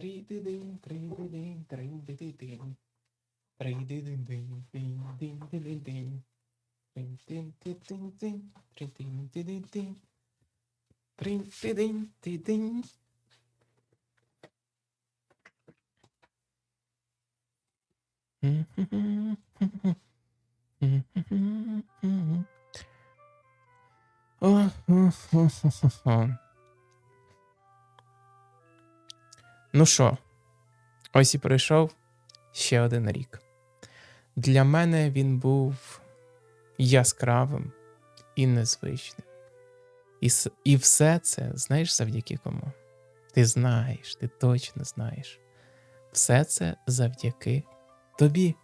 ти-ди-ди-динь. Ти-ди-ди-динь. Ти-ди-ди-динь. Тинь-тинь-тинь-тинь-тинь-тинь-тинь-ти-динь. Тринь-ти-динь-ти-динь. Тринь-ти-динь-тинь. Тринь-ти-динь-тинь. Тринь-тинь-ти-ди-ди-динь. Тринь-ти-динь-тинь. Тринь-ти-ди-динь-тинь. Тринь-тинь-ти-динь. Тридидинь, тридидинь, тридидинь. Тридидинь, динь-динь-динь-динь. Трин-тин-ти-тин-тин, трин-тин-ти-динь-динь. Трин-ти-динь-ти-динь. О-хо-хо-хо-хо. Ну що, ось і пройшов ще один рік. Для мене він був яскравим і незвичним. І, і все це, знаєш, завдяки кому? Ти знаєш, ти точно знаєш. Все це завдяки тобі.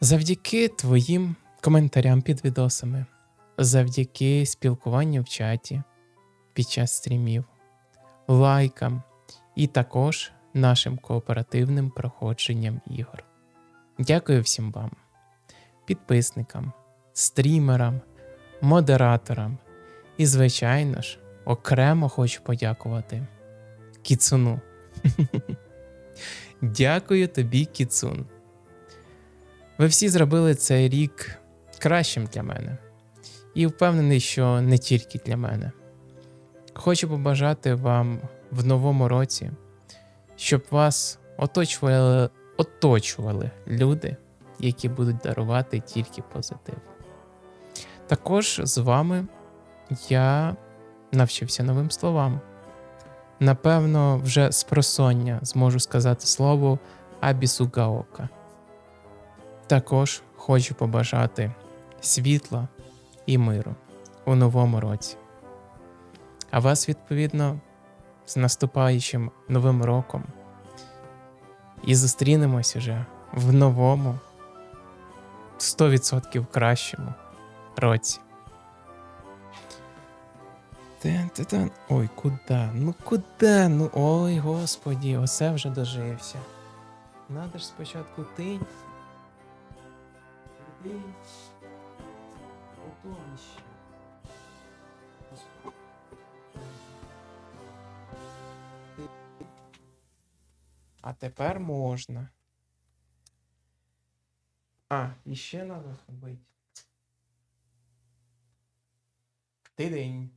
Завдяки твоїм коментарям під відосами, завдяки спілкуванню в чаті під час стрімів, лайкам і також нашим кооперативним проходженням ігор. Дякую всім вам, підписникам, стрімерам, модераторам і, звичайно ж, окремо хочу подякувати Кіцуну. Дякую тобі, Кіцун. Ви всі зробили цей рік кращим для мене. І впевнений, що не тільки для мене. Хочу побажати вам в новому році, щоб вас оточували, оточували люди, які будуть дарувати тільки позитив. Також з вами я навчився новим словам. Напевно, вже з просоння зможу сказати слово Абісугаока. Також хочу побажати світла і миру у новому році. А вас, відповідно, з наступаючим новим роком. І зустрінемось уже в новому, 100% кращому році. Тен-тен-тен. Ой, куда? Ну куда? Ну ой, господі, оце вже дожився. Надо ж спочатку тинь. Тинь. Потом А тепер можна. А, іще ще треба зробити. Тидень.